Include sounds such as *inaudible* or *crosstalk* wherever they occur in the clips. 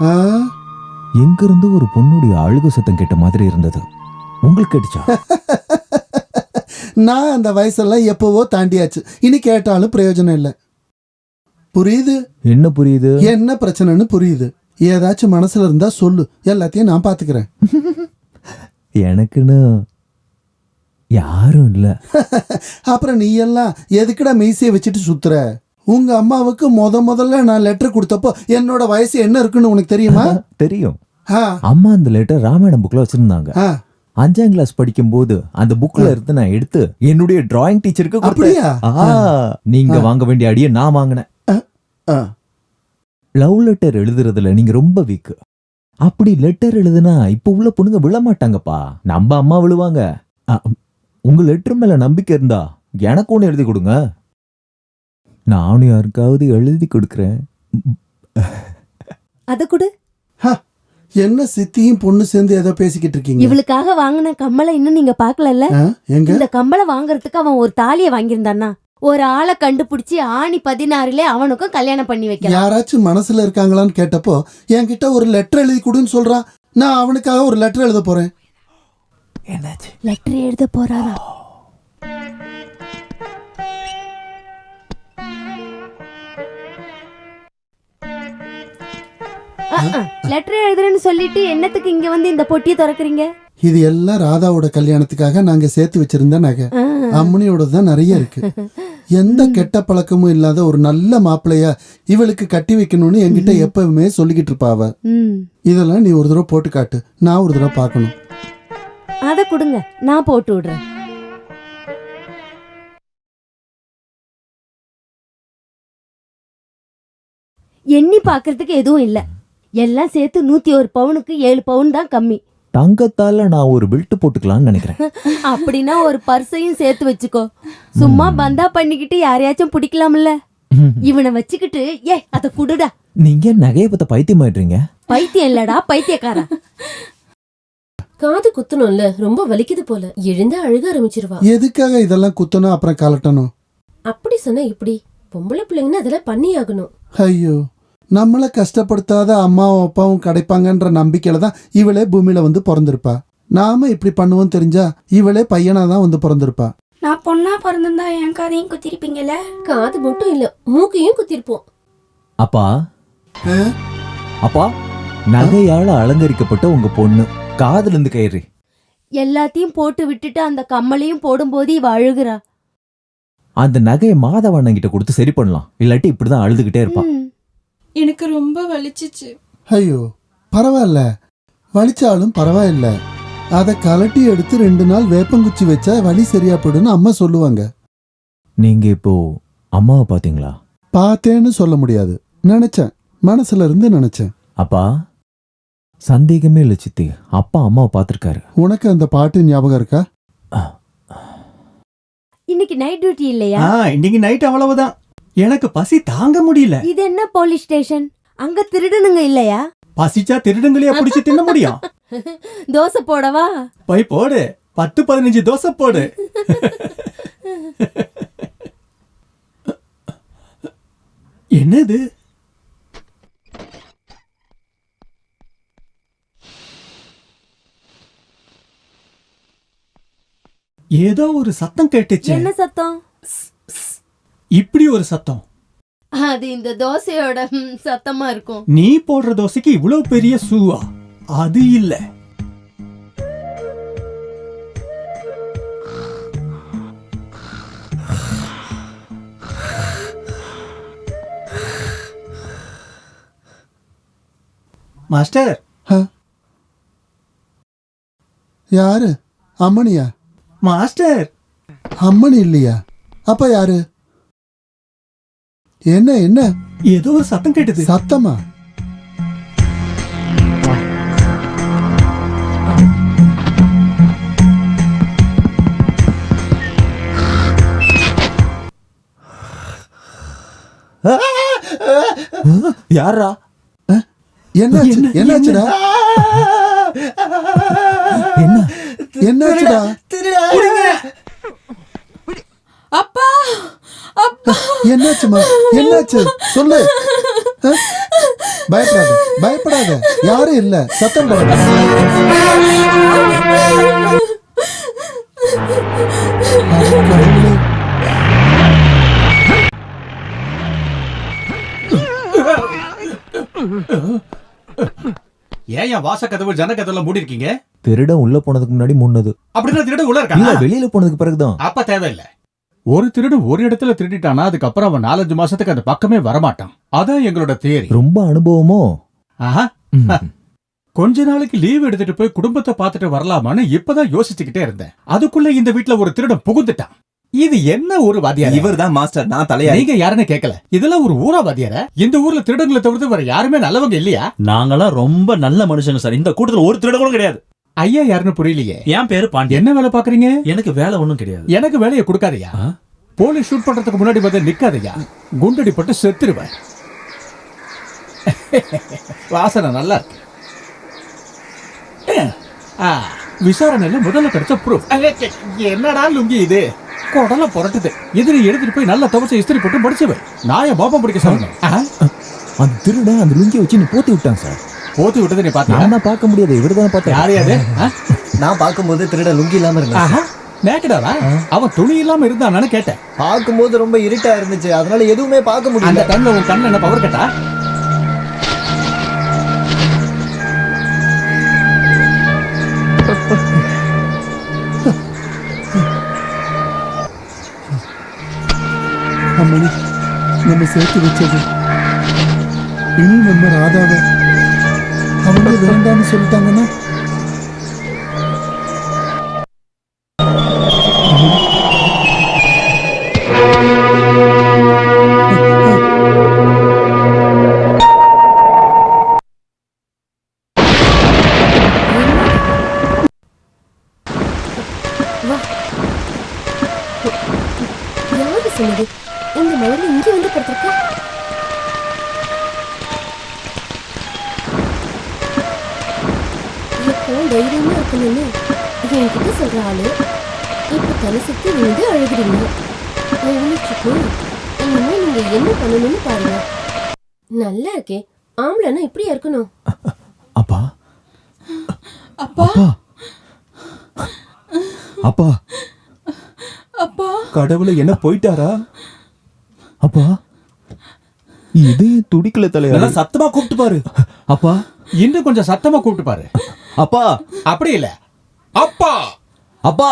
ஆ, எங்க இருந்து ஒரு பொண்ணுடைய அழுகு சத்தம் கேட்ட மாதிரி இருந்தது. உங்களுக்கு கேட்டுச்சா? *laughs* நான் அந்த வயசெல்லாம் எப்பவோ தாண்டியாச்சு. இனி கேட்டாலும் பிரயோஜனம் இல்லை. புரியுது? என்ன புரியுது? என்ன பிரச்சனைன்னு புரியுது. ஏதாச்சும் மனசுல இருந்தா சொல்லு. எல்லாத்தையும் நான் பாத்துக்கிறேன். *laughs* எனக்குன்னு யாரும் இல்ல. *laughs* அப்புறம் நீ எல்லாம் எதுக்குடா மீசையை வச்சுட்டு சுத்துற? உங்க அம்மாவுக்கு முத முதல்ல நான் லெட்டர் கொடுத்தப்போ என்னோட வயசு என்ன இருக்குன்னு உனக்கு தெரியுமா? *laughs* தெரியும். அம்மா அந்த லெட்டர் ராமாயணம் புக்ல வச்சிருந்தாங்க. அஞ்சாம் கிளாஸ் படிக்கும்போது அந்த புக்ல இருந்து நான் எடுத்து என்னுடைய டிராயிங் டீச்சருக்கு. அப்படியா? ஆ, நீங்க வாங்க வேண்டிய அடியை நான் வாங்கினேன். லவ் லெட்டர் எழுதுறதுல நீங்க ரொம்ப வீக் அப்படி லெட்டர் எழுதுனா இப்ப உள்ள பொண்ணுங்க விழ மாட்டாங்கப்பா நம்ம அம்மா விழுவாங்க. உங்க லெட்டர் மேல நம்பிக்கை இருந்தா எனக்கு ஒண்ணு எழுதி கொடுங்க. நானும் யாருக்காவது எழுதி கொடுக்கறேன். அத கொடு. என்ன சித்தியும் பொண்ணு சேர்ந்து ஏதோ பேசிக்கிட்டு இருக்கீங்க? இவளுக்காக வாங்கின கம்மலை இன்னும் நீங்க பாக்கலல்ல இந்த கம்பளை வாங்குறதுக்கு அவன் ஒரு தாலிய வாங்கியிருந்தானா ஒரு ஆளை கண்டுபிடிச்சு ஆணி பதினாறுல அவனுக்கும் கல்யாணம் பண்ணி வைக்கலாம். யாராச்சும் மனசுல இருக்காங்களான்னு கேட்டப்போ என்கிட்ட ஒரு லெட்டர் எழுதி கொடுன்னு சொல்றான். நான் அவனுக்காக ஒரு லெட்டர் எழுத போறேன். என்னாச்சு? லெட்டர் எழுத போறாரா லெட்டர் எழுதுறேன்னு சொல்லிட்டு என்னத்துக்கு இங்க வந்து இந்த பொட்டியை திறக்கறீங்க? இது எல்லாம் ராதாவோட கல்யாணத்துக்காக நாங்க சேர்த்து வச்சிருந்த நகை. அம்மனியோட தான் நிறைய இருக்கு. *laughs* எந்த கெட்ட பழக்கமும் இல்லாத ஒரு நல்ல மாப்பிள்ளையா இவளுக்கு கட்டி வைக்கணும்னு என்கிட்ட எப்பவுமே சொல்லிக்கிட்டு இருப்பா அவ. ம். இதெல்லாம் நீ ஒரு தடவை போட்டு காட்டு. நான் ஒரு தடவை பார்க்கணும். அத கொடுங்க. நான் போட்டு விடுறேன். எண்ணி பாக்குறதுக்கு எதுவும் இல்ல. எல்லாம் சேர்த்து நூத்தி ஒரு பவுனுக்கு ஏழு பவுன் தான் கம்மி. தங்கத்தால நான் ஒரு பெல்ட் போட்டுக்கலாம்னு நினைக்கிறேன். *laughs* அப்படின்னா ஒரு பர்சையும் சேர்த்து வச்சுக்கோ. சும்மா பந்தா பண்ணிக்கிட்டு யாரையாச்சும் பிடிக்கலாம்ல. *laughs* இவனை வச்சுக்கிட்டு ஏ அத குடுடா. நீங்க நகையை பத்த பைத்தியமாயிடுறீங்க பைத்தியம் இல்லடா பைத்தியக்காரா *laughs* காது குத்தணும்ல ரொம்ப வலிக்குது போல. எழுந்து அழுக ஆரம்பிச்சிருவா. எதுக்காக இதெல்லாம் குத்தணும் அப்புறம் கலட்டணும்? அப்படி சொன்னா இப்படி பொம்பளை பிள்ளைங்கன்னா அதெல்லாம் பண்ணி ஆகணும் ஐயோ. நம்மளை கஷ்டப்படுத்தாத அம்மாவும் அப்பாவும் கிடைப்பாங்கன்ற நம்பிக்கையில தான் இவளே பூமியில வந்து பிறந்திருப்பா. நாம இப்படி பண்ணுவோம் தெரிஞ்சா இவளே பையனா தான் வந்து பிறந்திருப்பா. நான் பொண்ணா பிறந்திருந்தா என் காதையும் குத்திருப்பீங்கல்ல? காது மட்டும் இல்ல மூக்கையும் குத்திருப்போம். அப்பா? அப்பா நகையால அலங்கரிக்கப்பட்ட உங்க பொண்ணு. காதுல இருந்து கயிறு. எல்லாத்தையும் போட்டு விட்டுட்டு அந்த கம்மலையும் போடும்போது இவ அழுகுறா. அந்த நகையை மாதவண்ணன் கிட்ட கொடுத்து சரி பண்ணலாம். இல்லாட்டி இப்படிதான் அழுதுகிட்டே இருப்பான். எனக்கு ரொம்ப வலிச்சிச்சு. ஐயோ பரவாயில்ல. வலிச்சாலும் பரவாயில்ல. அதை கலட்டி எடுத்து ரெண்டு நாள் வேப்பங்குச்சி வச்சா வலி சரியா போயிடும்னு அம்மா சொல்லுவாங்க. நீங்க இப்போ அம்மாவை பாத்தீங்களா பார்த்தேன்னு சொல்ல முடியாது. நினைச்சேன். மனசுல இருந்து நினைச்சேன். அப்பா சந்தேகமே இல்லை சித்தி. அப்பா அம்மாவை பார்த்திருக்காரு. உனக்கு அந்த பாட்டு ஞாபகம் இருக்கா? இன்னைக்கு நைட் டியூட்டி இல்லையா? ஆ இன்னைக்கு நைட் அவ்வளவுதான். எனக்கு பசி தாங்க முடியல. இது என்ன போலீஸ் ஸ்டேஷன்? அங்க திருடனுங்க இல்லையா? பசிச்சா திருடுங்களையா புடிச்சு தின்ன முடியும்? *laughs* தோசை போடவா? போய் போடு. பத்து பதினஞ்சு தோசை போடு. என்னது? ஏதோ ஒரு சத்தம் கேட்டுச்சு. என்ன சத்தம்? இப்படி ஒரு சத்தம். அது இந்த தோசையோட சத்தமா இருக்கும். நீ போடுற தோசைக்கு இவ்வளவு பெரிய சூவா? அது இல்ல. மாஸ்டர். யாரு? அம்மனியா? மாஸ்டர். அம்மனி இல்லையா? அப்ப யாரு? என்ன என்ன? ஏதோ ஒரு சத்தம் கேட்டது. சத்தமா? யாரா என்னாச்சு? என்ன- என்னாச்சுடா? என்ன? என்னாச்சுடா அப்பா அப்பா என்னாச்சுமா என்னாச்சு? சொல்லு? பயப்படாத. பயப்படாத. யாரும் இல்ல. சத்தம். ஏன் என் வாசக்கதவு ஜனக்கதவுல மூடி இருக்கீங்க திருடன் உள்ள போனதுக்கு முன்னாடி முன்னது அப்படின்னா திருட உள்ள இல்ல இருக்காங்க வெளியில போனதுக்கு பிறகுதான். அப்ப தேவையில்ல. ஒரு திருடு ஒரு இடத்துல திருடிட்டானா அதுக்கப்புறம் அவன் நாலஞ்சு மாசத்துக்கு அந்த பக்கமே வரமாட்டான். அதான் எங்களோட தியரி ரொம்ப அனுபவமோ? ஆஹா. கொஞ்ச நாளைக்கு லீவ் எடுத்துட்டு போய் குடும்பத்தை பார்த்துட்டு வரலாமான்னு இப்பதான் யோசிச்சுக்கிட்டே இருந்தேன். அதுக்குள்ள இந்த வீட்ல ஒரு திருடன் புகுந்துட்டான். இது என்ன ஒரு வாத்தியார்? இவர் தான் மாஸ்டர் நான் தலையாரி. நீங்க யாருன்னு கேட்கல இதெல்லாம் ஒரு ஊரா வாத்தியார? இந்த ஊர்ல திருடங்களை தவிர்த்து வேற யாருமே நல்லவங்க இல்லையா? நாங்கெல்லாம் ரொம்ப நல்ல மனுஷங்க சார். இந்த கூட்டத்துல ஒரு திருட கூட கிடையாது. ஐயா யாருன்னு புரியலையே. என் பேரு பாண்டியன். என்ன வேலை பாக்குறீங்க எனக்கு வேலை ஒண்ணும் கிடையாது. எனக்கு வேலையை கொடுக்காதயா? போலீஸ் ஷூட் பண்றதுக்கு முன்னாடி வந்து நிக்காதயா? குண்டடி பட்டு செத்துருவேன் வாசனை நல்லா இருக்கு. ஆ, விசாரணையில முதல்ல கிடைச்ச ப்ரூஃப் என்னடா லுங்கி இது? குடல புரட்டுது. இது நீ எடுத்துட்டு போய் நல்லா துவச்சு இஸ்திரி போட்டு படிச்சுவை நான் என் பாப்பா பிடிக்க சொன்னேன் ஆ? அந்த திருடன் அந்த லுங்கியை வச்சு நீ போத்தி விட்டான் சார். போத்து விட்டது நீ பாத்தியா நான் பார்க்க முடியாது இவர் தானே பார்த்தேன் யாரு ஆ? நான் பார்க்கும்போது திருட லுங்கி இல்லாம இருந்தான் நேக்கடாவா? அவன் துணி இல்லாம இருந்தானு கேட்டேன். பார்க்கும்போது ரொம்ப இருட்டா இருந்துச்சு. அதனால எதுவுமே பார்க்க அந்த முடியல டைம்ல உன் கண்ணு என்ன பவர் கட்டா? அம்மணி நம்ம சேர்த்து வச்சது. இனி நம்ம ராதாவை அவங்க வேண்டாம்னு சொல்லிட்டாங்கன்னா கடவுளை என்ன போயிட்டாரா? அப்பா இது துடிக்கல தலையா சத்தமா கூப்பிட்டு பாரு. அப்பா. இன்னும் கொஞ்சம் சத்தமா கூப்பிட்டு பாரு. அப்பா. அப்படி இல்ல. அப்பா. அப்பா.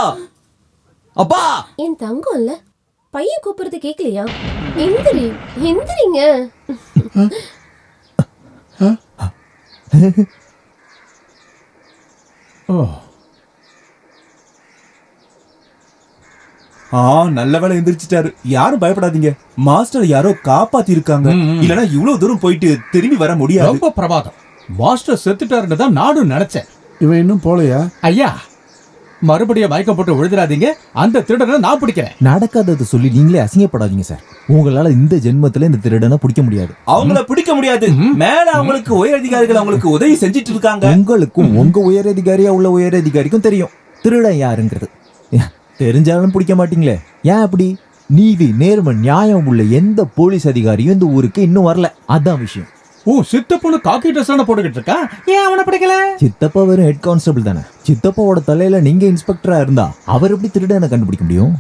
அப்பா. என் தங்கம் இல்ல. பையன் கூப்பிடுறது கேட்கலையா எந்திரி எந்திரிங்க. ஓ. ஆ நல்ல வேலை எந்திரிச்சிட்டாரு. யாரும் பயப்படாதீங்க. மாஸ்டர் யாரோ காப்பாத்தி இருக்காங்க. இல்லனா இவ்வளவு தூரம் போயிட்டு திரும்பி வர முடியாது. ரொம்ப பிரமாதம். மாஸ்டர் செத்துட்டாருன்னு தான் நானும் நினைச்சேன். இவன் இன்னும் போலையா ஐயா மறுபடியும் மயக்கம் போட்டு விழுதுறாதீங்க அந்த திருடனை நான் பிடிக்கிறேன். நடக்காததை சொல்லி நீங்களே அசிங்கப்படாதீங்க சார். உங்களால இந்த ஜென்மத்துல இந்த திருடனை பிடிக்க முடியாது. அவங்கள பிடிக்க முடியாது. மேல அவங்களுக்கு உயர் அதிகாரிகள் அவங்களுக்கு உதவி செஞ்சிட்டு இருக்காங்க. உங்களுக்கும் உங்க உயரதிகாரியா உள்ள உயரதிகாரிக்கும் தெரியும். திருடன் யாருங்கிறது. தெரிஞ்சாலும் பிடிக்க மாட்டீங்களே. ஏன் அப்படி? நீதி நேர்மை நியாயம் உள்ள எந்த போலீஸ் அதிகாரியும் இந்த ஊருக்கு இன்னும் வரல. அதான் விஷயம். ஓ சித்தப்பொண்ணு காக்கி ட்ரெஸ் போட்டுக்கிட்டு இருக்கா? ஏன் அவனை பிடிக்கல? சித்தப்பா வெறும் ஹெட் கான்ஸ்டபிள் தானே. சித்தப்பாவோட தலையில நீங்க இன்ஸ்பெக்டரா இருந்தா அவர் எப்படி திருடனை கண்டுபிடிக்க முடியும்.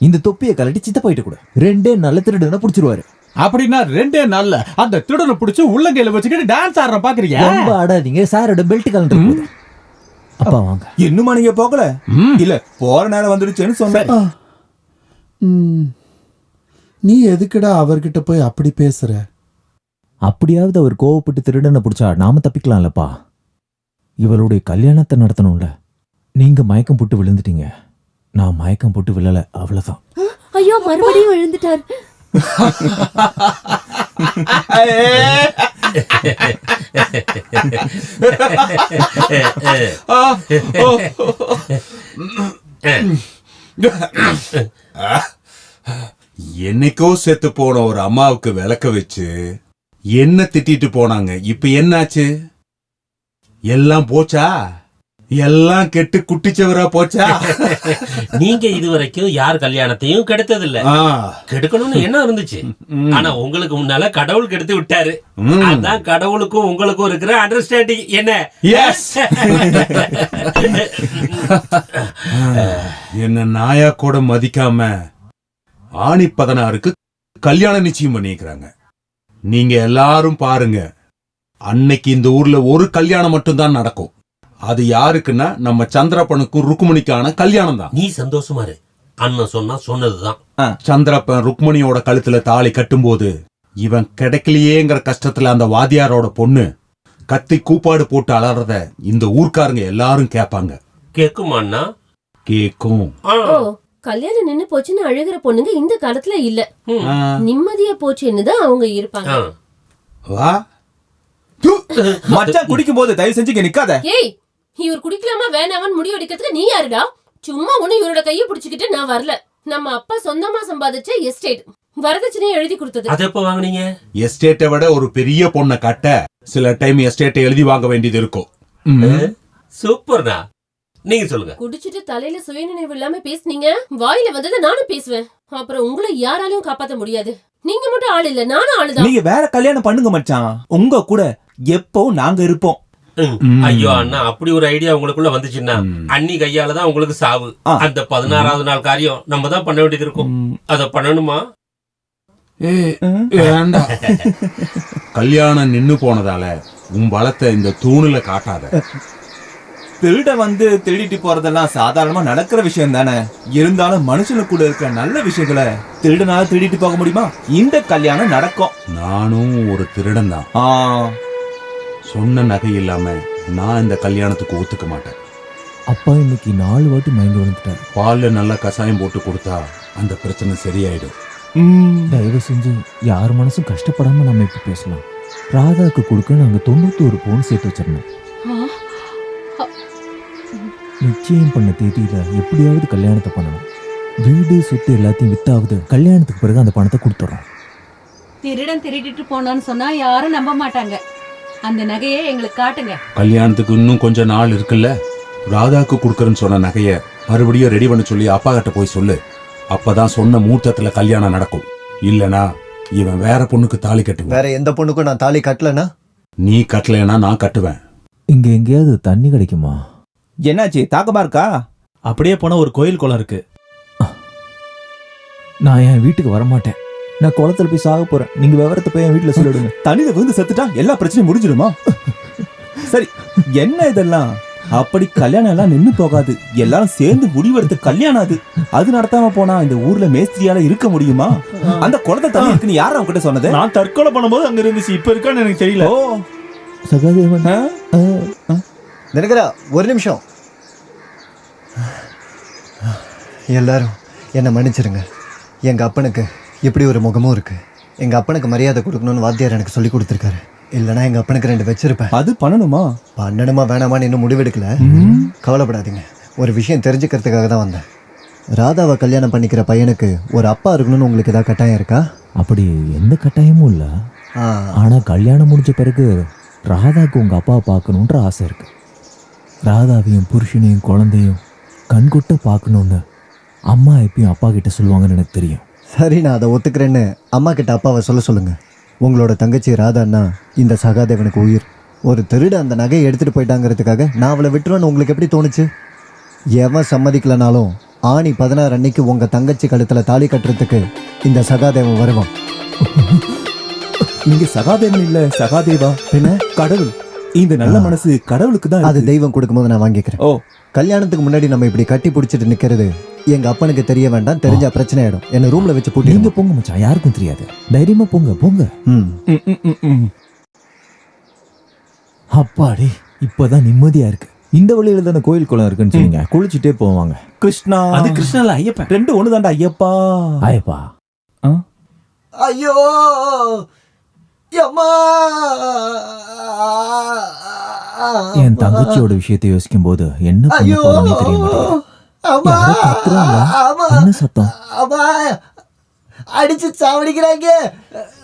இந்த தொப்பியை கலட்டி சித்தப்பா கிட்ட கூட. ரெண்டே நல்ல திருடனை பிடிச்சிருவாரு. அப்படின்னா ரெண்டே நாள்ல அந்த திருடனை பிடிச்சு உள்ளங்கையில வச்சுக்கிட்டு டான்ஸ் ஆடுற பாக்குறீங்க ரொம்ப ஆடாதீங்க. சாரோட பெல்ட் கலண்டு அப்பா வாங்க. இன்னுமா நீங்க போகல? இல்ல போற நேரம் வந்துடுச்சுன்னு சொன்னேன். நீ எதுக்குடா அவர்கிட்ட போய் அப்படி பேசுற? அப்படியாவது அவர் கோவப்பட்டு திருடனை பிடிச்சா நாம தப்பிக்கலாம்லப்பா. இவளுடைய கல்யாணத்தை நடத்தணும்ல. நீங்க மயக்கம் போட்டு விழுந்துட்டீங்க. நான் மயக்கம் போட்டு விழல அவ்வளவுதான். ஐயோ மறுபடியும் விழுந்துட்டார். *laughs* என்னைக்கோ செத்து போன ஒரு அம்மாவுக்கு விளக்க வச்சு என்ன திட்டிட்டு போனாங்க? இப்ப என்னாச்சு? எல்லாம் போச்சா? எல்லாம் கெட்டு குட்டிச்சவரா போச்சா? *laughs* நீங்க இதுவரைக்கும் யார் கல்யாணத்தையும் கெடுத்ததில்ல. ஆ, கெடுக்கணும்னு என்ன இருந்துச்சு. ஆனா உங்களுக்கு முன்னால கடவுள் கெடுத்து விட்டாரு. அதான் கடவுளுக்கும் உங்களுக்கும் இருக்கிற அண்டர்ஸ்டாண்டிங் என்ன? Yes. *laughs* என்ன நாயா கூட மதிக்காம ஆணி பதினாறுக்கு கல்யாண நிச்சயம் பண்ணிக்கிறாங்க. நீங்க எல்லாரும் பாருங்க. அன்னைக்கு இந்த ஊர்ல ஒரு கல்யாணம் மட்டும்தான் நடக்கும். அது யாருக்குன்னா நம்ம சந்திரப்பனுக்கும் ருக்குமணிக்கான கல்யாணம் தான். நீ சந்தோஷமா இரு. அண்ணன் சொன்னா சொன்னதுதான். சந்திரப்பன் ருக்மணியோட கழுத்துல தாலி கட்டும்போது இவன் கிடைக்கலையேங்கிற கஷ்டத்துல அந்த வாதியாரோட பொண்ணு கத்தி கூப்பாடு போட்டு அலறத இந்த ஊர்க்காரங்க எல்லாரும் கேட்பாங்க கேக்குமாண்ணா கேக்கும். ஆ. ஓ கல்யாணம் நின்னு போச்சுன்னு அழுகிற பொண்ணுங்க இந்த காலத்துல இல்ல. நிம்மதியா போச்சுன்னு தான் அவங்க இருப்பாங்க. வா. மச்சான் குடிக்கும் போது தயவு செஞ்சு இங்க நிக்காத. ஏய் இவர் குடிக்கலாமா வேணாமான்னு முடிவு எடுக்கிறதுக்கு நீ யாருடா? சும்மா ஒண்ணு இவரோட கையை பிடிச்சுக்கிட்டு நான் வரல. நம்ம அப்பா சொந்தமா சம்பாதிச்ச எஸ்டேட் வரதட்சணையை எழுதி கொடுத்தது. அது எப்ப வாங்குனீங்க? எஸ்டேட்டை விட ஒரு பெரிய பொண்ணை கட்ட சில டைம் எஸ்டேட்டை எழுதி வாங்க வேண்டியது இருக்கும். ம். சூப்பர்ண்ணா நீங்க சொல்லுங்க. குடிச்சிட்டு தலையில சுயநினைவு இல்லாம பேசுனீங்க. வாயில வந்ததை நானும் பேசுவேன். அப்புறம் உங்களை யாராலையும் காப்பாத்த முடியாது. நீங்க மட்டும் ஆள் இல்ல நானும் ஆளுதான். நீங்க வேற கல்யாணம் பண்ணுங்க மச்சான். உங்க கூட எப்பவும் நாங்க இருப்போம். ஐயோ அண்ணா அப்படி ஒரு ஐடியா உங்களுக்குள்ள வந்துச்சுன்னா. அண்ணி கையால தான் உங்களுக்கு சாவு. அந்த பதினாறாவது நாள் காரியம் நம்ம தான் பண்ண வேண்டியது இருக்கும். அத பண்ணணுமா. வேண்டாம் கல்யாணம் நின்னு போனதால உன் பலத்தை இந்த தூணுல காட்டாத. திருட வந்து திருடிட்டு போறதெல்லாம் சாதாரணமா நடக்கிற விஷயம் தானே? இருந்தாலும் மனுஷனுக்குள்ள இருக்கிற நல்ல விஷயங்களை திருடனால திருடிட்டு போக முடியுமா? இந்த கல்யாணம் நடக்கும். நானும் ஒரு திருடன் தான். ஆ, சொன்ன நகை இல்லாம நான் இந்த கல்யாணத்துக்கு ஒத்துக்க மாட்டேன். அப்பா இன்னைக்கு நாலு வாட்டி மயங்கி விழுந்துட்டாரு. பால்ல நல்லா கசாயம் போட்டு கொடுத்தா அந்த பிரச்சனை சரியாயிடும். ம். தயவு செஞ்சு யார் மனசும் கஷ்டப்படாம நம்ம இப்ப பேசலாம். ராதாக்கு கொடுக்க நாங்க தொண்ணூத்தி ஒரு பவுன் சேர்த்து வச்சிருந்தோம். நிச்சயம் பண்ண தேதியில எப்படியாவது கல்யாணத்தை பண்ணணும். வீடு சொத்து எல்லாத்தையும் வித்தாவது கல்யாணத்துக்கு பிறகு அந்த பணத்தை கொடுத்துறோம். திருடன் திருடிட்டு போனான்னு சொன்னா யாரும் நம்ப மாட்டாங்க. அந்த நகையை எங்களுக்கு காட்டுங்க. கல்யாணத்துக்கு இன்னும் கொஞ்ச நாள் இருக்குல்ல? ராதாக்கு கொடுக்கறேன்னு சொன்ன நகைய மறுபடியும் ரெடி பண்ண சொல்லி அப்பா கிட்ட போய் சொல்லு. அப்பதான் சொன்ன மூர்த்தத்துல கல்யாணம் நடக்கும். இல்லனா இவன் வேற பொண்ணுக்கு தாலி கட்டுவான். வேற எந்த பொண்ணுக்கும் நான் தாலி கட்டலனா? நீ கட்டலைன்னா நான் கட்டுவேன். இங்க எங்கேயாவது தண்ணி கிடைக்குமா? என்னாச்சு தாக்கமா இருக்கா? அப்படியே போன ஒரு கோயில் குளம் இருக்கு. நான் என் வீட்டுக்கு வரமாட்டேன். நான் குளத்துல போய் சாக போறேன். நீங்க விவரத்தை போய் என் வீட்டுல சொல்லிடுங்க. தண்ணியில விழுந்து செத்துட்டா எல்லா பிரச்சனையும் முடிஞ்சிருமா சரி என்ன இதெல்லாம்? அப்படி கல்யாணம் எல்லாம் நின்னு போகாது. எல்லாரும் சேர்ந்து முடிவெடுத்து கல்யாணம் அது அது நடத்தாம போனா இந்த ஊர்ல மேஸ்திரியால இருக்க முடியுமா? அந்த குளத்தை தண்ணி இருக்குன்னு யார் அவங்க கிட்ட சொன்னது? நான் தற்கொலை பண்ணும்போது அங்க இருந்துச்சு. இப்ப இருக்கான்னு எனக்கு தெரியல. ஓ சகாதேவன் தினகரா ஒரு நிமிஷம். எல்லாரும் என்னை மன்னிச்சிருங்க. எங்க அப்பனுக்கு இப்படி ஒரு முகமும் இருக்கு. எங்க அப்பனுக்கு மரியாதை கொடுக்கணும்னு வாத்தியார் எனக்கு சொல்லி கொடுத்துருக்காரு. இல்லைன்னா எங்க அப்பனுக்கு ரெண்டு வச்சிருப்பேன். அது பண்ணணுமா? பண்ணணுமா வேணாமான்னு இன்னும் முடிவெடுக்கல. கவலைப்படாதீங்க. ஒரு விஷயம் தெரிஞ்சுக்கிறதுக்காக தான் வந்தேன். ராதாவை கல்யாணம் பண்ணிக்கிற பையனுக்கு ஒரு அப்பா இருக்கணும்னு உங்களுக்கு ஏதாவது கட்டாயம் இருக்கா? அப்படி எந்த கட்டாயமும் இல்ல. ஆ, ஆனா கல்யாணம் முடிஞ்ச பிறகு ராதாக்கு உங்க அப்பாவை பார்க்கணுன்ற ஆசை இருக்கு. ராதாவையும் புருஷனையும் குழந்தையும் கண்கொட்ட பார்க்கணும்னு அம்மா எப்பயும் அப்பா கிட்ட சொல்லுவாங்கன்னு எனக்கு தெரியும். சரி நான் அதை ஒத்துக்கிறேன்னு அம்மா கிட்ட அப்பாவை சொல்ல சொல்லுங்க. உங்களோட தங்கச்சி ராதான்னா இந்த சகாதேவனுக்கு உயிர். ஒரு திருட அந்த நகையை எடுத்துட்டு போயிட்டாங்கிறதுக்காக நான் அவளை விட்டுருவேன்னு உங்களுக்கு எப்படி தோணுச்சு? எவன் சம்மதிக்கலனாலும் ஆணி பதினாறு அன்னைக்கு உங்க தங்கச்சி கழுத்துல தாலி கட்டுறதுக்கு இந்த சகாதேவன் வருவான். நீங்க சகாதேவன் இல்ல சகாதேவா? பின்ன? கடவுள். இந்த நல்ல மனசு கடவுளுக்கு தான் அது தெய்வம் கொடுக்கும்போது நான் வாங்கிக்கிறேன். ஓ. கல்யாணத்துக்கு முன்னாடி நம்ம இப்படி கட்டி பிடிச்சிட்டு நிக்கிறது எங்க அப்பனுக்கு தெரிய வேண்டாம் தெரிஞ்சா பிரச்சனை ஆயிடும் என்ன ரூம்ல வச்சு நீங்க பூட்டிடுங்க போங்க மச்சான். யாருக்கும் தெரியாது. தைரியமா போங்க போங்க. அப்பாடி இப்பதான் நிம்மதியா இருக்கு. இந்த வழியில தானே கோயில் குளம் இருக்குன்னு சொன்னீங்க. குளிச்சுட்டே போவாங்க. கிருஷ்ணா. அது கிருஷ்ணல ஐயப்பன். ரெண்டு ஒண்ணுதான்டா ஐயப்பா. ஆயப்பா ஐயோ! என் தங்கச்சியோட விஷயத்தை யோசிக்கும் போது என்ன பண்ண ஐயோ! போறேன்னு தெரிய மாட்டேங்குது. என்ன சத்தம்? அம்மா அடிச்சு சாவடிக்கிறாங்க.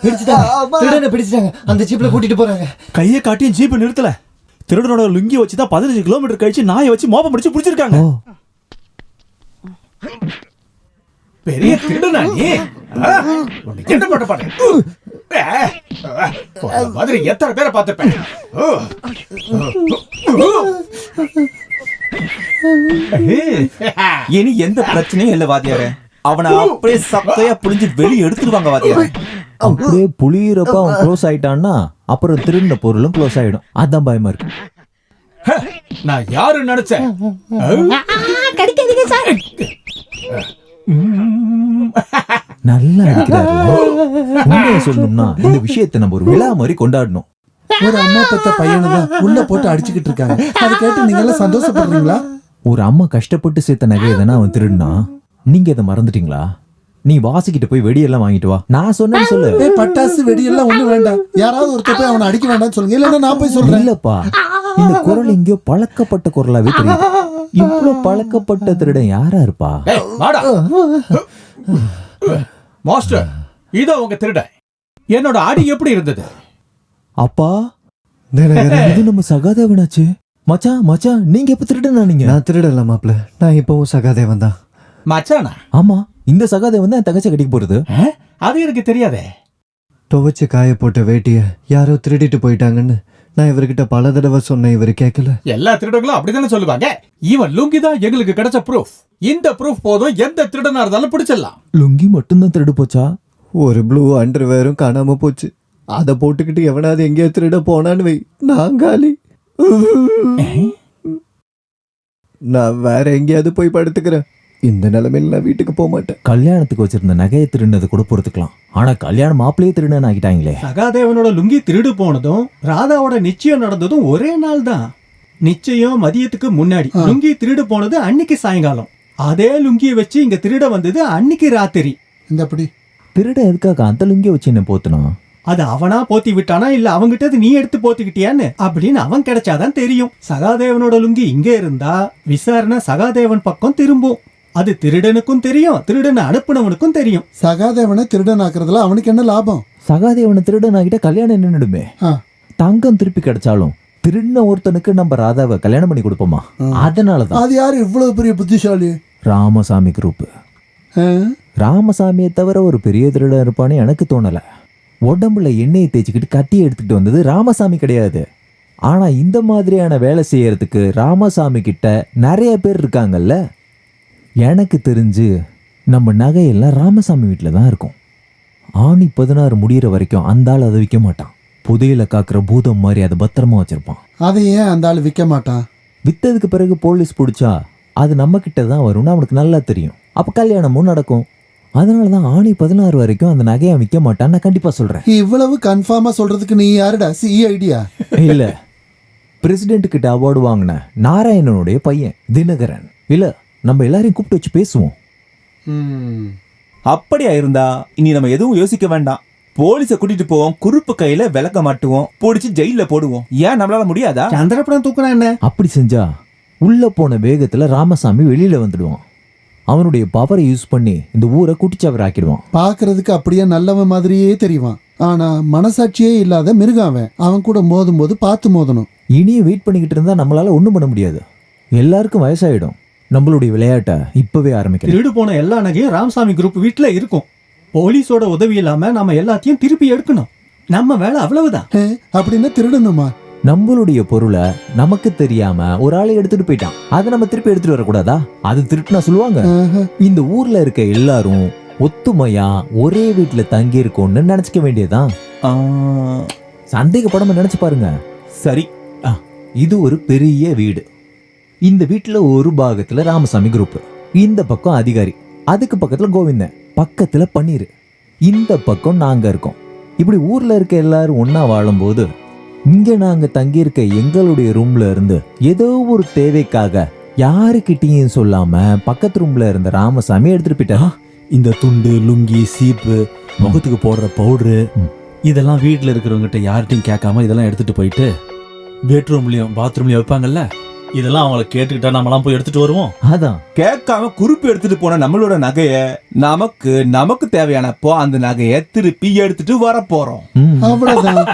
பிடிச்சிட்டாங்க. பிடிச்சிட்டாங்க. அந்த ஜீப்ல கூட்டிட்டு போறாங்க. கையை காட்டியும் ஜீப் நிறுத்தல. திருடனோட லுங்கி வச்சு தான் பதினஞ்சு கிலோமீட்டர் கழிச்சு நாயை வச்சு மோப்பம் முடிச்சு பிடிச்சிருக்காங்க. பெரிய திருடனா நீ? என்ன பண்ண பாரு மாதிரி எத்தனை பேரை பார்த்திருப்பேன். இனி எந்த பிரச்சனையும் இல்ல வாத்தியாரே. அவனை அப்படியே சக்கையா புளிஞ்சு வெளியே எடுத்துருவாங்க வாத்தியாரே. அப்படியே புளியறப்ப அவன் க்ளோஸ் ஆயிட்டான்னா அப்புறம் திருடின பொருளும் க்ளோஸ் ஆயிடும். அதான் பயமா இருக்கு. நான் யாரு நினைச்சேன்? கிடைக்காதீங்க சார். நல்லா அடிக்கிறாருல்ல உண்மையை சொல்லணும்னா இந்த விஷயத்தை நம்ம ஒரு விழா மாதிரி கொண்டாடணும். ஒரு அம்மா பெத்த பையனை தான் உள்ள போட்டு அடிச்சுக்கிட்டு இருக்காங்க. அதை கேட்டு நீங்க எல்லாம் சந்தோஷப்படுறீங்களா? ஒரு அம்மா கஷ்டப்பட்டு சேர்த்த நகையை தானே அவன் திருடினா? நீங்க இதை மறந்துட்டீங்களா? நீ வாசிக்கிட்ட போய் வெடியெல்லாம் வாங்கிட்டு வா. நான் சொன்னேன்னு சொல்லு. ஏய் பட்டாசு வெடி எல்லாம் ஒண்ணு வேண்டாம். யாராவது ஒருத்தர் போய் அவனை அடிக்க வேண்டாம்னு சொல்லுங்க. இல்லைன்னா நான் போய் சொல்றேன். இல்லப்பா. இந்த குரல் எங்கேயோ பழக்கப்பட்ட குரலாவே தெரியுது. இவ்வளவு பழக்கப்பட்ட திருடன் யாரா இருப்பா? ஏய், வாடா. மாஸ்டர் இதோ உங்க திருட என்னோட அடி எப்படி இருந்தது? அப்பா? *laughs* இது நம்ம சகாதேவனாச்சு. மச்சான் மச்சான் நீங்க எப்ப திருடனா நீங்க? நான் திருடல மாப்ள நான் இப்பவும் சகாதேவன் தான். மச்சானா? ஆமா இந்த சகாதேவன் தான் என் தங்கச்சி கட்டிக்கு போறது? அது எனக்கு தெரியாதே. துவைச்சு காய போட்ட வேட்டிய யாரோ திருடிட்டு போயிட்டாங்கன்னு நான் இவர்கிட்ட பல தடவை சொன்னேன் இவர் கேட்கல எல்லா திருடங்களும் அப்படிதானே சொல்லுவாங்க? இவன் லுங்கி தான் எங்களுக்கு கிடைச்ச ப்ரூஃப் இந்த ப்ரூஃப் போதும் எந்த திருடனா இருந்தாலும் பிடிச்சிடலாம். லுங்கி மட்டும்தான் திருடு போச்சா? ஒரு ப்ளூ அண்டர்வேரும் காணாம போச்சு. அதை போட்டுக்கிட்டு எவனாவது எங்கேயோ திருட போனான்னு வை. நான் காலி. நான் வேற எங்கேயாவது போய் படுத்துக்கிறேன். இந்த நிலைமையில நான் வீட்டுக்கு போக மாட்டேன். கல்யாணத்துக்கு வச்சிருந்த நகையை திருடினது கூட பொறுத்துக்கலாம். ஆனா கல்யாணம் மாப்பிள்ளையே திருடன் ஆகிட்டாங்களே. சகாதேவனோட லுங்கி திருடு போனதும் ராதாவோட நிச்சயம் நடந்ததும் ஒரே நாள் தான். நிச்சயம் மதியத்துக்கு முன்னாடி. லுங்கி திருடு போனது அன்னைக்கு சாயங்காலம். அதே லுங்கியை வச்சு இங்க திருட வந்தது அன்னைக்கு ராத்திரி. இந்த அப்படி. திருட எதுக்காக? அந்த லுங்கியை வச்சு என்ன போத்துனா அது அவனா போத்தி விட்டானா இல்ல அவங்கிட்ட நீ எடுத்து போத்திக்கிட்டியான்னு? அப்படின்னு அவன் கிடைச்சாதான் தெரியும். சகாதேவனோட லுங்கி இங்க இருந்தா விசாரணை சகாதேவன் பக்கம் திரும்பும். அது திருடனுக்கும் தெரியும் திருடனை அனுப்புனவனுக்கும் தெரியும். சகாதேவனை திருடன் ஆக்குறதுல அவனுக்கு என்ன லாபம்? சகாதேவனை திருடன் ஆகிட்ட கல்யாணம் நின்னுடுமே ஆ. தங்கம் திருப்பி கிடைச்சாலும் திருடின ஒருத்தனுக்கு நம்ம ராதாவை கல்யாணம் பண்ணி கொடுப்போமா. அதனாலதான். அது யாரு இவ்வளவு பெரிய புத்திசாலி? ராமசாமி குரூப்? ராமசாமியை தவிர ஒரு பெரிய திருடன் இருப்பான்னு எனக்கு தோணல. உடம்புல எண்ணெயை தேய்ச்சிக்கிட்டு கட்டியை எடுத்துக்கிட்டு வந்தது ராமசாமி கிடையாது. ஆனா இந்த மாதிரியான வேலை செய்யறதுக்கு ராமசாமி கிட்ட நிறைய பேர் இருக்காங்கல்ல? எனக்கு தெரிஞ்சு நம்ம நகையெல்லாம் ராமசாமி வீட்டில் தான் இருக்கும். ஆணி பதினாறு முடியிற வரைக்கும் அந்த ஆள் அதை விற்க மாட்டான். புதையில காக்குற பூதம் மாதிரி அதை பத்திரமா வச்சிருப்பான். அதை ஏன் அந்த ஆள் விற்க மாட்டான்? வித்ததுக்கு பிறகு போலீஸ் பிடிச்சா அது நம்ம கிட்ட தான் வரும்னு அவனுக்கு நல்லா தெரியும். அப்ப கல்யாணமும் நடக்கும். அதனால தான் ஆணி பதினாறு வரைக்கும் அந்த நகையை விற்க மாட்டான்னு நான் கண்டிப்பா சொல்றேன். இவ்வளவு கன்ஃபார்மா சொல்றதுக்கு நீ யாருடா? சிஐடியா இல்ல. பிரசிடென்ட் கிட்ட அவார்டு வாங்கின நாராயணனுடைய பையன் தினகரன். இல்ல நம்ம எல்லாரையும் கூப்பிட்டு வச்சு பேசுவோம். அப்படியா இருந்தா இனி நம்ம எதுவும் யோசிக்க வேண்டாம். போலீஸ கூட்டிட்டு போவோம் குறுப்பு கையில விளக்க மாட்டுவோம் பிடிச்சி ஜெயில போடுவோம். ஏன் நம்மளால முடியாதா? சந்திரப்படம் தூக்குனா என்ன? அப்படி செஞ்சா உள்ள போன வேகத்துல ராமசாமி வெளியில வந்துடுவான். அவனுடைய பவரை யூஸ் பண்ணி இந்த ஊரை குட்டிச்சவர் ஆக்கிடுவான் பார்க்கிறதுக்கு அப்படியே நல்லவன் மாதிரியே தெரிவான். ஆனா மனசாட்சியே இல்லாத மிருகம் அவன் அவன் கூட மோதும் போது பார்த்து மோதணும். இனியும் வெயிட் பண்ணிக்கிட்டு இருந்தா நம்மளால ஒண்ணும் பண்ண முடியாது. எல்லாருக்கும் வயசாயிடும். நம்மளுடைய விளையாட்டை இப்பவே ஆரம்பிக்கணும் திருடு போன எல்லா நகையும் ராமசாமி குரூப் வீட்ல இருக்கும். போலீஸோட உதவி இல்லாம நம்ம எல்லாத்தையும் திருப்பி எடுக்கணும். நம்ம வேலை அவ்வளவுதான். ஹே, அப்படின்னா திருடணுமா? நம்மளுடைய பொருளை நமக்கு தெரியாம ஒரு ஆளை எடுத்துட்டு போயிட்டான். அதை நம்ம திருப்பி எடுத்துட்டு வரக்கூடாதா? அது திருட்டுனா சொல்லுவாங்க. இந்த ஊர்ல இருக்க எல்லாரும் ஒத்துமையா ஒரே வீட்டுல தங்கி இருக்கோம்னு நினைச்சுக்க வேண்டியதுதான். சந்தேகப்படாம நினைச்சு பாருங்க. சரி. இது ஒரு பெரிய வீடு. இந்த வீட்டுல ஒரு பாகத்துல ராமசாமி குரூப். இந்த பக்கம் அதிகாரி அதுக்கு பக்கத்துல கோவிந்தன் பக்கத்துல பன்னீர். இந்த பக்கம் நாங்க இருக்கோம். இப்படி ஊர்ல இருக்க எல்லாரும் ஒண்ணா வாழும்போது இங்க நாங்க தங்கி இருக்க எங்களுடைய ரூம்ல இருந்து ஏதோ ஒரு தேவைக்காக யாருக்கிட்டயும் சொல்லாம பக்கத்து ரூம்ல இருந்த ராமசாமி எடுத்துட்டு போயிட்டாரா. இந்த துண்டு லுங்கி சீப்பு முகத்துக்கு போடுற பவுடரு. இதெல்லாம் வீட்டில் இருக்கிறவங்ககிட்ட யார்கிட்டயும் கேட்காம இதெல்லாம் எடுத்துட்டு போயிட்டு பெட்ரூம்லயும் பாத்ரூம்லயும் வைப்பாங்கல்ல? இதெல்லாம் அவங்கள கேட்டுக்கிட்டா நம்மலாம் போய் எடுத்துட்டு வருவோம். அதான். கேட்காம குறிப்பு எடுத்துட்டு போன நம்மளோட நகைய நமக்கு நமக்கு தேவையானப்போ அந்த நகைய திருப்பி எடுத்துட்டு வர போறோம். அவ்வளவுதான்.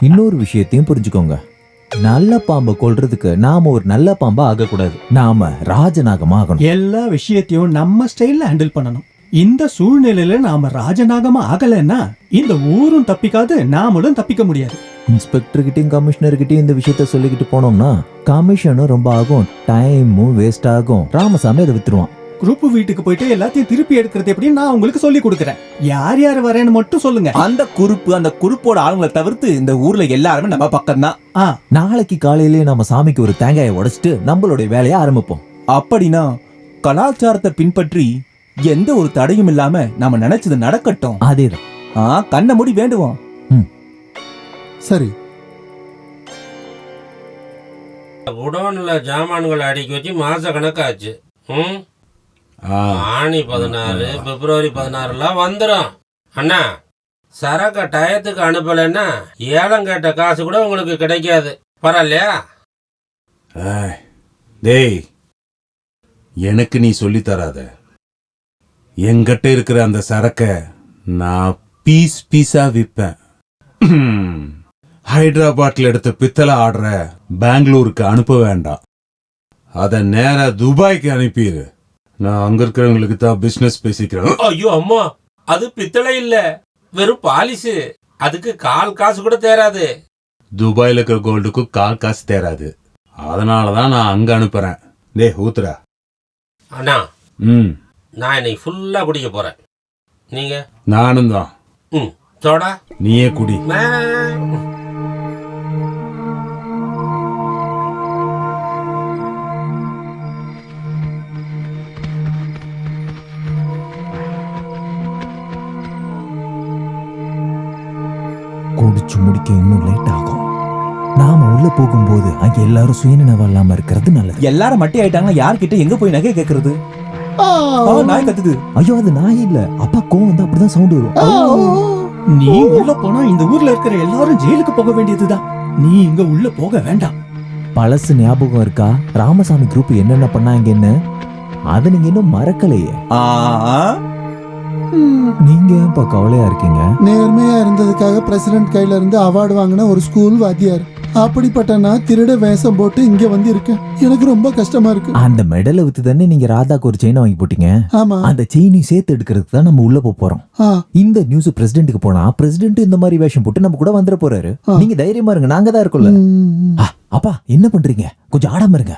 இன்னொரு விஷயத்தையும் புரிஞ்சுக்கோங்க. நல்ல பாம்பை கொல்றதுக்கு நாம ஒரு நல்ல பாம்பா ஆகக்கூடாது. நாம ராஜநாகமா ஆகணும். எல்லா விஷயத்தையும் நம்ம ஸ்டைல்ல ஹேண்டில் பண்ணணும். இந்த சூழ்நிலையில நாம ராஜநாகமா ஆகலைன்னா இந்த ஊரும் தப்பிக்காது நாமளும் தப்பிக்க முடியாது. இன்ஸ்பெக்டர் கிட்டயும் கமிஷனர் கிட்டயும் இந்த விஷயத்த சொல்லிக்கிட்டு போனோம்னா கமிஷனும் ரொம்ப ஆகும். டைமும் வேஸ்ட் ஆகும். ராமசாமி அதை வித்துருவான். குரூப் வீட்டுக்கு போயிட்டு எல்லாத்தையும் திருப்பி எடுக்கிறது எப்படின்னு நான் உங்களுக்கு சொல்லி கொடுக்குறேன். யார் யார் வரேன்னு மட்டும் சொல்லுங்க. அந்த குறுப்பு அந்த குறுப்போட ஆளுங்களை தவிர்த்து இந்த ஊர்ல எல்லாருமே நம்ம பக்கம் தான் நாளைக்கு காலையிலேயே நம்ம சாமிக்கு ஒரு தேங்காயை உடைச்சிட்டு நம்மளுடைய வேலையை ஆரம்பிப்போம். அப்படின்னா கலாச்சாரத்தை பின்பற்றி எந்த ஒரு தடையும் இல்லாம நாம நினைச்சது நடக்கட்டும். அதேதான். ஆ கண்ண மூடி வேண்டுவோம். சரி. குடோன்ல ஜாமான்களை அடுக்கி வச்சு மாச கணக்காச்சு. ம்? ஆணி பதினாறு பிப்ரவரி பதினாறுலாம் வந்துடும் அண்ணா சரக்க டயத்துக்கு அனுப்பலைன்னா ஏலம் கேட்ட காசு கூட உங்களுக்கு கிடைக்காது. பரவாயில்லையா? டேய் எனக்கு நீ சொல்லித் தராத. என்கிட்ட இருக்கிற அந்த சரக்க நான் பீஸ் பீஸா விற்பேன் ஹைதராபாத்ல எடுத்த பித்தளை ஆர்டர பெங்களூருக்கு அனுப்ப வேண்டாம். அத நேரா துபாய்க்கு அனுப்பிடு நான் அங்க இருக்கிறவங்களுக்கு தான் பிசினஸ் பேசிக்கிறேன். ஐயோ அம்மா அது பித்தளை இல்ல. வெறும் பாலிசு அதுக்கு கால் காசு கூட தேராது. துபாயில இருக்கிற கோல்டுக்கு கால் காசு தேராது. அதனால தான் நான் அங்க அனுப்புறேன். டேய் ஊத்துறா அண்ணா ம். நான் இன்னைக்கு ஃபுல்லா குடிக்க போறேன். நீங்க? நானும் தான். ம் சோடா நீயே குடி. மே. குடிச்சு முடிக்க இன்னும் லேட் ஆகும். நாம உள்ள போகும்போது அங்க எல்லாரும் சுயநினைவு இல்லாம இருக்கிறது நல்லது. எல்லாரும் மட்டி ஆயிட்டாங்கன்னா யார்கிட்ட எங்க போய் நகை கேக்குறது? நாய் கத்துது. ஐயோ அது நாய் இல்ல. அப்பா கோவம் வந்து அப்படிதான் சவுண்ட் வரும். நீ உள்ள போனா இந்த ஊர்ல இருக்கிற எல்லாரும் ஜெயிலுக்கு போக வேண்டியதுதான். நீ இங்க உள்ள போக வேண்டாம். பழசு ஞாபகம் இருக்கா? ராமசாமி குரூப் என்னென்ன பண்ணாங்கன்னு? அதை நீங்க இன்னும் மறக்கலையே. நீங்க ஏன்பா கவலையா இருக்கீங்க? நேர்மையா இருந்ததுக்காக பிரசிடென்ட் கையில இருந்து அவார்டு வாங்கின ஒரு ஸ்கூல் வாத்தியார். அப்படிப்பட்ட நான் திருட வேஷம் போட்டு இங்க வந்து இருக்கேன் எனக்கு ரொம்ப கஷ்டமா இருக்கு. அந்த மெடலை வித்து தானே நீங்க ராதாக்கு ஒரு செயினை வாங்கி போட்டீங்க? ஆமா. அந்த செயினையும் சேர்த்து எடுக்கிறதுக்கு தான் நம்ம உள்ள போப் போறோம். இந்த நியூஸ் பிரசிடென்ட்டுக்கு போனா பிரசிடென்ட் இந்த மாதிரி வேஷம் போட்டு நம்ம கூட வந்துட போறாரு. நீங்க தைரியமா இருங்க நாங்க தான் இருக்கோம்ல. அப்பா என்ன பண்றீங்க? கொஞ்சம் ஆடாம இருங்க.